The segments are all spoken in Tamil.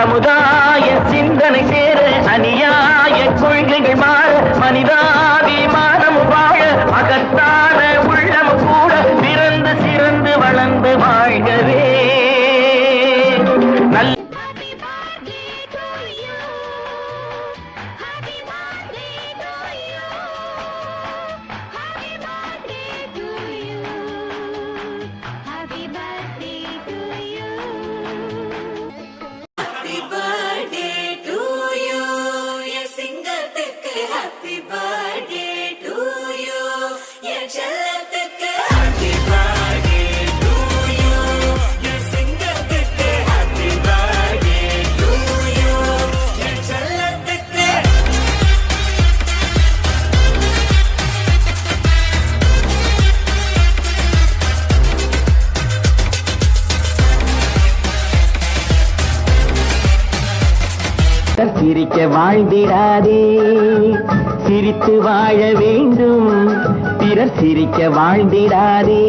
சமுதாய சிந்தனை சேர அநியாய கொள்கைகள் மாற மனிதா சிரிக்க வாழ்ந்திடாதே. சிரித்து வாழ வேண்டும். பிறர் சிரிக்க வாழ்ந்திடாதே.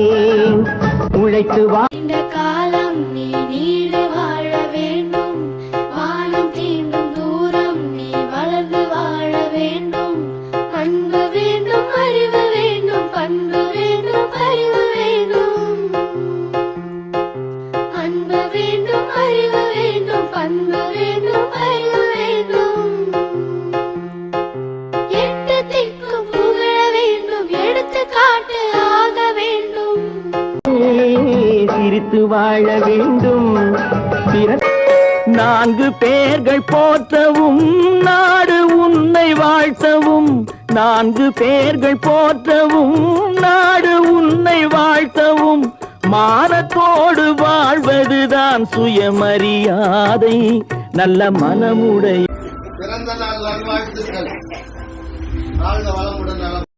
உழைத்து வாழ்ந்த காலம் நீ நீடு வாழ வேண்டும். தீண்டும் தூரம் நீ வளர்ந்து வாழ வேண்டும். அன்பு வேண்டும் அறிவு வேண்டும் பண்பு வேண்டும் அறிவு வேண்டும். அன்பு வேண்டும் அறிவு வேண்டும் பண்பு வேண்டும் அறிவு சிரித்து வாழ வேண்டும். நான்கு பேர்கள் போற்றவும் நாடு உன்னை வாழ்த்தவும். நான்கு பேர்கள் போற்றவும் நாடு உன்னை வாழ்த்தவும். மானத்தோடு வாழ்வதுதான் சுயமரியாதை. நல்ல மனமுடைய பிறந்த நாள் நல்வாழ்த்துக்கள். வாழ்க வளமுடன்